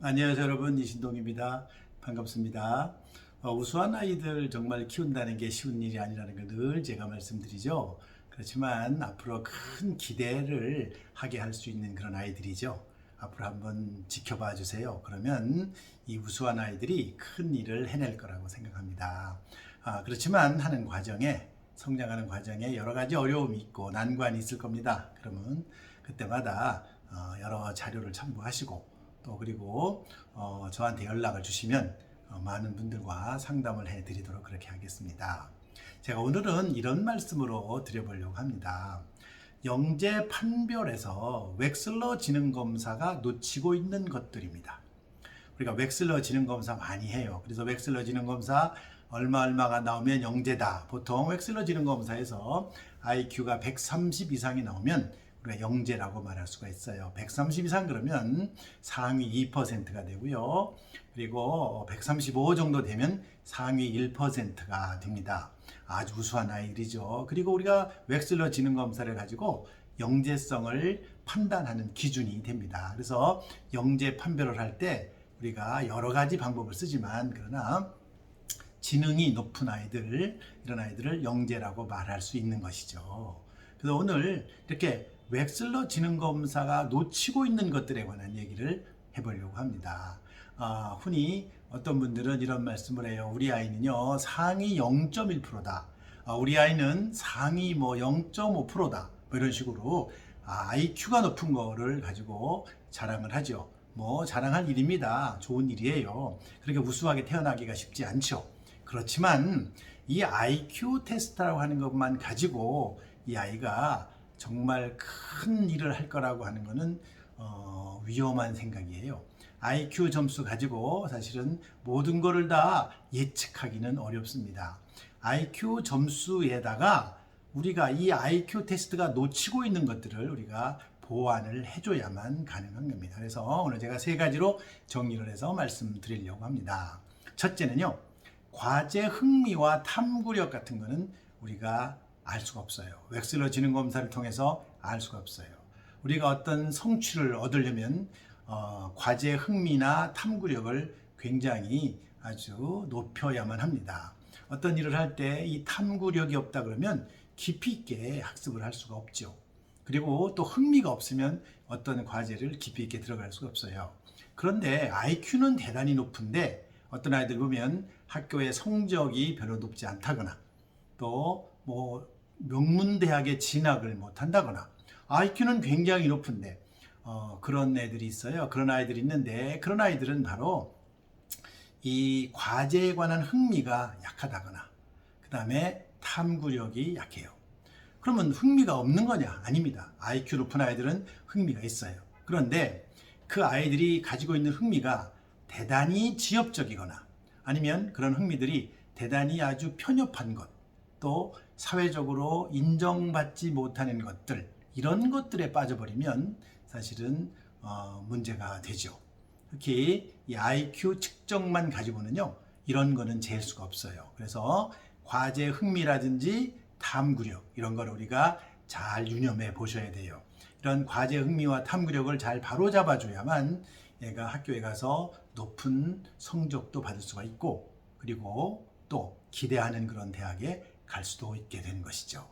안녕하세요 여러분 이신동입니다. 반갑습니다. 어, 우수한 아이들 정말 키운다는 게 쉬운 일이 아니라는 걸 늘 제가 말씀드리죠. 그렇지만 앞으로 큰 기대를 하게 할 수 있는 그런 아이들이죠. 앞으로 한번 지켜봐 주세요. 그러면 이 우수한 아이들이 큰 일을 해낼 거라고 생각합니다. 아, 그렇지만 하는 과정에 성장하는 과정에 여러 가지 어려움이 있고 난관이 있을 겁니다. 그러면 그때마다 어, 여러 자료를 참고하시고 또 그리고 어, 저한테 연락을 주시면 어, 많은 분들과 상담을 해드리도록 그렇게 하겠습니다. 제가 오늘은 이런 말씀으로 드려보려고 합니다. 영재 판별에서 웩슬러 지능 검사가 놓치고 있는 것들입니다. 우리가 웩슬러 지능 검사 많이 해요. 그래서 웩슬러 지능 검사 얼마 얼마가 나오면 영재다. 보통 웩슬러 지능 검사에서 IQ가 130 이상이 나오면 우리가 영재라고 말할 수가 있어요. 130 이상 그러면 상위 2%가 되고요. 그리고 135 정도 되면 상위 1%가 됩니다. 아주 우수한 아이들이죠. 그리고 우리가 웩슬러 지능 검사를 가지고 영재성을 판단하는 기준이 됩니다. 그래서 영재 판별을 할 때 우리가 여러 가지 방법을 쓰지만 그러나 지능이 높은 아이들 이런 아이들을 영재라고 말할 수 있는 것이죠. 그래서 오늘 이렇게 웩슬러 지능 검사가 놓치고 있는 것들에 관한 얘기를 해보려고 합니다. 아, 흔히 어떤 분들은 이런 말씀을 해요. 우리 아이는요 상위 0.1%다. 아, 우리 아이는 상위 뭐 0.5%다. 뭐 이런 식으로 아, IQ가 높은 거를 가지고 자랑을 하죠. 뭐 자랑할 일입니다. 좋은 일이에요. 그렇게 우수하게 태어나기가 쉽지 않죠. 그렇지만 이 IQ 테스트라고 하는 것만 가지고 이 아이가 정말 큰 일을 할 거라고 하는 것은 어, 위험한 생각이에요. IQ 점수 가지고 사실은 모든 것을 다 예측하기는 어렵습니다. IQ 점수에다가 우리가 이 IQ 테스트가 놓치고 있는 것들을 우리가 보완을 해줘야만 가능한 겁니다. 그래서 오늘 제가 세 가지로 정리를 해서 말씀드리려고 합니다. 첫째는요, 과제 흥미와 탐구력 같은 거는 우리가 알 수가 없어요. 웩슬러 지능 검사를 통해서 알 수가 없어요. 우리가 어떤 성취를 얻으려면 어, 과제 흥미나 탐구력을 굉장히 아주 높여야만 합니다. 어떤 일을 할 때 이 탐구력이 없다 그러면 깊이 있게 학습을 할 수가 없죠. 그리고 또 흥미가 없으면 어떤 과제를 깊이 있게 들어갈 수가 없어요. 그런데 IQ는 대단히 높은데 어떤 아이들 보면 학교의 성적이 별로 높지 않다거나 또뭐 명문대학에 진학을 못한다거나 IQ는 굉장히 높은데 어, 그런 애들이 있어요. 그런 아이들이 있는데 그런 아이들은 바로 이 과제에 관한 흥미가 약하다거나 그 다음에 탐구력이 약해요. 그러면 흥미가 없는 거냐? 아닙니다. IQ 높은 아이들은 흥미가 있어요. 그런데 그 아이들이 가지고 있는 흥미가 대단히 지엽적이거나 아니면 그런 흥미들이 대단히 아주 편협한 것, 또 사회적으로 인정받지 못하는 것들, 이런 것들에 빠져버리면 사실은 어, 문제가 되죠. 특히 이 IQ 측정만 가지고는요, 이런 거는 잴 수가 없어요. 그래서 과제 흥미라든지 탐구력, 이런 걸 우리가 잘 유념해 보셔야 돼요. 이런 과제 흥미와 탐구력을 잘 바로잡아줘야만 얘가 학교에 가서 높은 성적도 받을 수가 있고, 그리고 또 기대하는 그런 대학에 갈 수도 있게 되는 것이죠.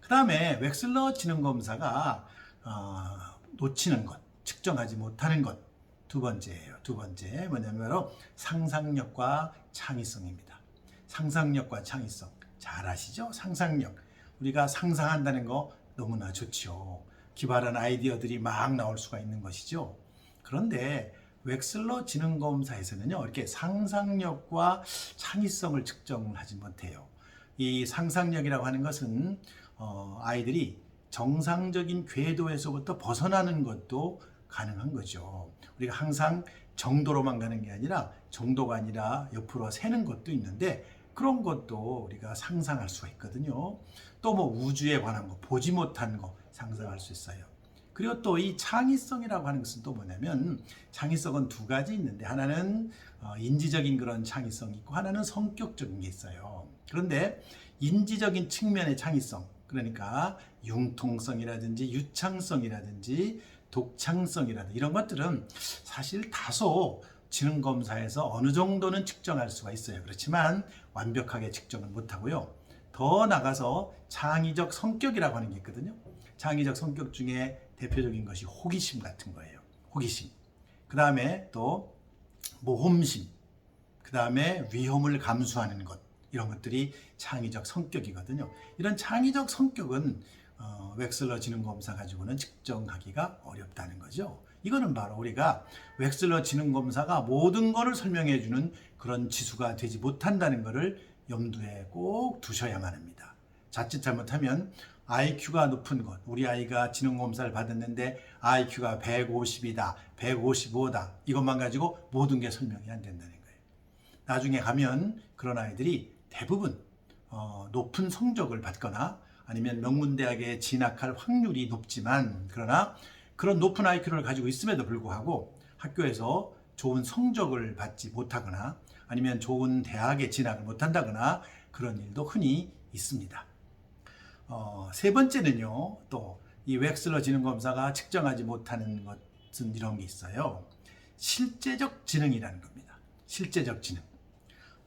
그 다음에 웩슬러 지능 검사가 어, 놓치는 것, 측정하지 못하는 것 두 번째예요. 두 번째 뭐냐면 상상력과 창의성입니다. 상상력과 창의성 잘 아시죠? 상상력 우리가 상상한다는 거 너무나 좋죠. 기발한 아이디어들이 막 나올 수가 있는 것이죠. 그런데 웩슬러 지능 검사에서는요 이렇게 상상력과 창의성을 측정을 하지 못해요. 이 상상력이라고 하는 것은 어, 아이들이 정상적인 궤도에서부터 벗어나는 것도 가능한 거죠. 우리가 항상 정도로만 가는 게 아니라 정도가 아니라 옆으로 새는 것도 있는데 그런 것도 우리가 상상할 수가 있거든요. 또 뭐 우주에 관한 거, 보지 못한 거 상상할 수 있어요. 그리고 또 이 창의성이라고 하는 것은 또 뭐냐면 창의성은 두 가지 있는데 하나는 어, 인지적인 그런 창의성이 있고 하나는 성격적인 게 있어요. 그런데 인지적인 측면의 창의성 그러니까 융통성이라든지 유창성이라든지 독창성이라든 이런 것들은 사실 다소 지능 검사에서 어느 정도는 측정할 수가 있어요. 그렇지만 완벽하게 측정은 못하고요. 더 나가서 창의적 성격이라고 하는 게 있거든요. 창의적 성격 중에 대표적인 것이 호기심 같은 거예요. 호기심. 그 다음에 또 모험심. 그 다음에 위험을 감수하는 것. 이런 것들이 창의적 성격이거든요. 이런 창의적 성격은 어, 웩슬러 지능 검사 가지고는 측정하기가 어렵다는 거죠. 이거는 바로 우리가 웩슬러 지능 검사가 모든 것을 설명해 주는 그런 지수가 되지 못한다는 것을 염두에 꼭 두셔야만 합니다. 자칫 잘못하면 IQ가 높은 것, 우리 아이가 지능 검사를 받았는데 IQ가 150이다, 155다 이것만 가지고 모든 게 설명이 안 된다는 거예요. 나중에 가면 그런 아이들이 대부분 어, 높은 성적을 받거나 아니면 명문대학에 진학할 확률이 높지만 그러나 그런 높은 IQ를 가지고 있음에도 불구하고 학교에서 좋은 성적을 받지 못하거나 아니면 좋은 대학에 진학을 못한다거나 그런 일도 흔히 있습니다. 어, 세 번째는요, 또 이 웩슬러 지능 검사가 측정하지 못하는 것은 이런 게 있어요. 실제적 지능이라는 겁니다. 실제적 지능.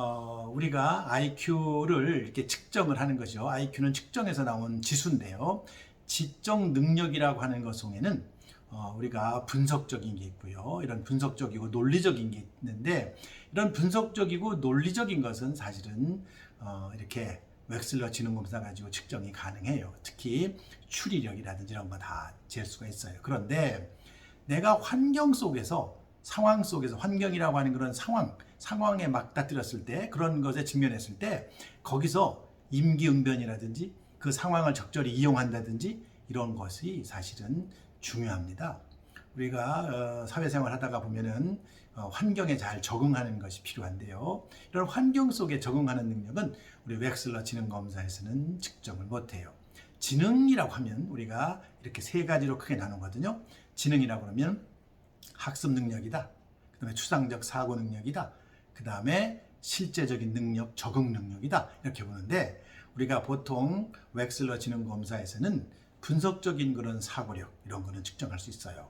어, 우리가 IQ를 이렇게 측정을 하는 거죠. IQ는 측정에서 나온 지수인데요. 지적 능력이라고 하는 것 속에는 어, 우리가 분석적인 게 있고요. 이런 분석적이고 논리적인 게 있는데 이런 분석적이고 논리적인 것은 사실은 어, 이렇게 웩슬러 지능 검사 가지고 측정이 가능해요. 특히 추리력이라든지 이런 거 다 잴 수가 있어요. 그런데 내가 환경 속에서 상황 속에서 환경이라고 하는 그런 상황, 상황에 맞닥뜨렸을 때 그런 것에 직면했을 때 거기서 임기응변이라든지 그 상황을 적절히 이용한다든지 이런 것이 사실은 중요합니다. 우리가 어, 사회생활 하다가 보면은 어, 환경에 잘 적응하는 것이 필요한데요. 이런 환경 속에 적응하는 능력은 우리 웩슬러 지능 검사에서는 측정을 못해요. 지능이라고 하면 우리가 이렇게 세 가지로 크게 나누거든요. 지능이라고 하면 학습 능력이다. 그 다음에 추상적 사고 능력이다. 그 다음에 실제적인 능력, 적응 능력이다. 이렇게 보는데 우리가 보통 웩슬러 지능 검사에서는 분석적인 그런 사고력 이런 거는 측정할 수 있어요.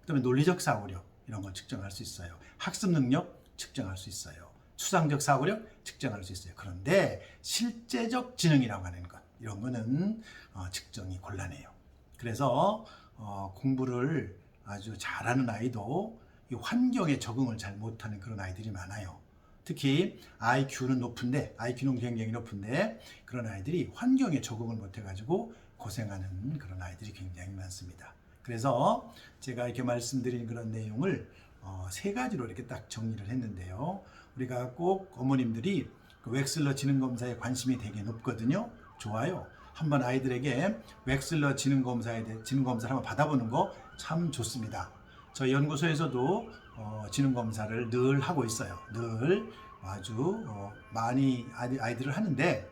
그다음에 논리적 사고력 이런 걸 측정할 수 있어요. 학습 능력 측정할 수 있어요. 추상적 사고력 측정할 수 있어요. 그런데 실제적 지능이라고 하는 것 이런 거는 어, 측정이 곤란해요. 그래서 어, 공부를 아주 잘하는 아이도 이 환경에 적응을 잘 못하는 그런 아이들이 많아요. 특히 IQ는 높은데 IQ는 굉장히 높은데 그런 아이들이 환경에 적응을 못해가지고 고생하는 그런 아이들이 굉장히 많습니다. 그래서 제가 이렇게 말씀드린 그런 내용을 어, 세 가지로 이렇게 딱 정리를 했는데요. 우리가 꼭 어머님들이 그 웩슬러 지능 검사에 관심이 되게 높거든요. 좋아요. 한번 아이들에게 웩슬러 지능 검사에 대해 지능 검사를 한번 받아보는 거 참 좋습니다. 저희 연구소에서도 어, 지능 검사를 늘 하고 있어요. 늘 아주 어, 많이 아이- 아이들을 하는데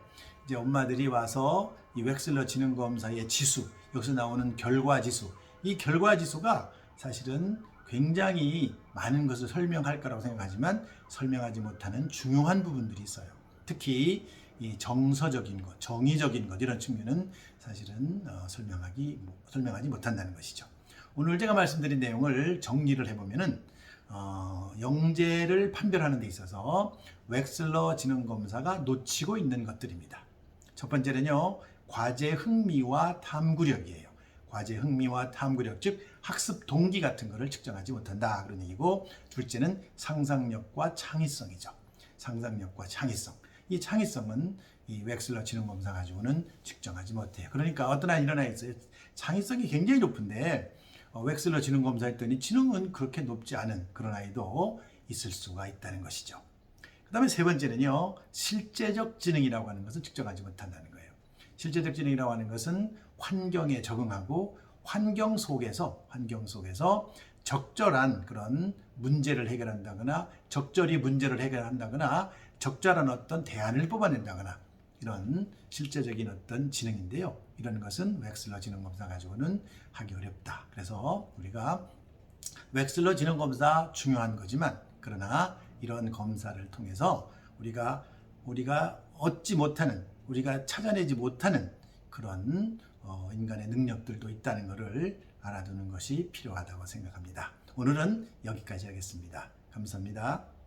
이제 엄마들이 와서 이 웩슬러 지능 검사의 지수 여기서 나오는 결과 지수 이 결과 지수가 사실은 굉장히 많은 것을 설명할 거라고 생각하지만 설명하지 못하는 중요한 부분들이 있어요. 특히 이 정서적인 것, 정의적인 것 이런 측면은 사실은 어, 설명하기 설명하지 못한다는 것이죠. 오늘 제가 말씀드린 내용을 정리를 해보면은 어, 영재를 판별하는 데 있어서 웩슬러 지능 검사가 놓치고 있는 것들입니다. 첫 번째는요, 과제 흥미와 탐구력이에요. 과제 흥미와 탐구력, 즉 학습 동기 같은 것을 측정하지 못한다 그런 얘기고, 둘째는 상상력과 창의성이죠. 상상력과 창의성. 이 창의성은 이 웩슬러 지능 검사 가지고는 측정하지 못해요. 그러니까 어떤 아이 아이 있어요. 창의성이 굉장히 높은데 어, 웩슬러 지능 검사했더니 지능은 그렇게 높지 않은 그런 아이도 있을 수가 있다는 것이죠. 그 다음에 세 번째는요, 실제적 지능이라고 하는 것을 측정하지 못한다는 거예요. 실제적 지능이라고 하는 것은 환경에 적응하고 환경 속에서, 환경 속에서 적절한 그런 문제를 해결한다거나 적절히 문제를 해결한다거나 적절한 어떤 대안을 뽑아낸다거나 이런 실제적인 어떤 지능인데요. 이런 것은 웩슬러 지능 검사 가지고는 하기 어렵다. 그래서 우리가 웩슬러 지능 검사 중요한 거지만 그러나 이런 검사를 통해서 우리가 우리가 얻지 못하는 우리가 찾아내지 못하는 그런 어, 인간의 능력들도 있다는 것을 알아두는 것이 필요하다고 생각합니다. 오늘은 여기까지 하겠습니다. 감사합니다.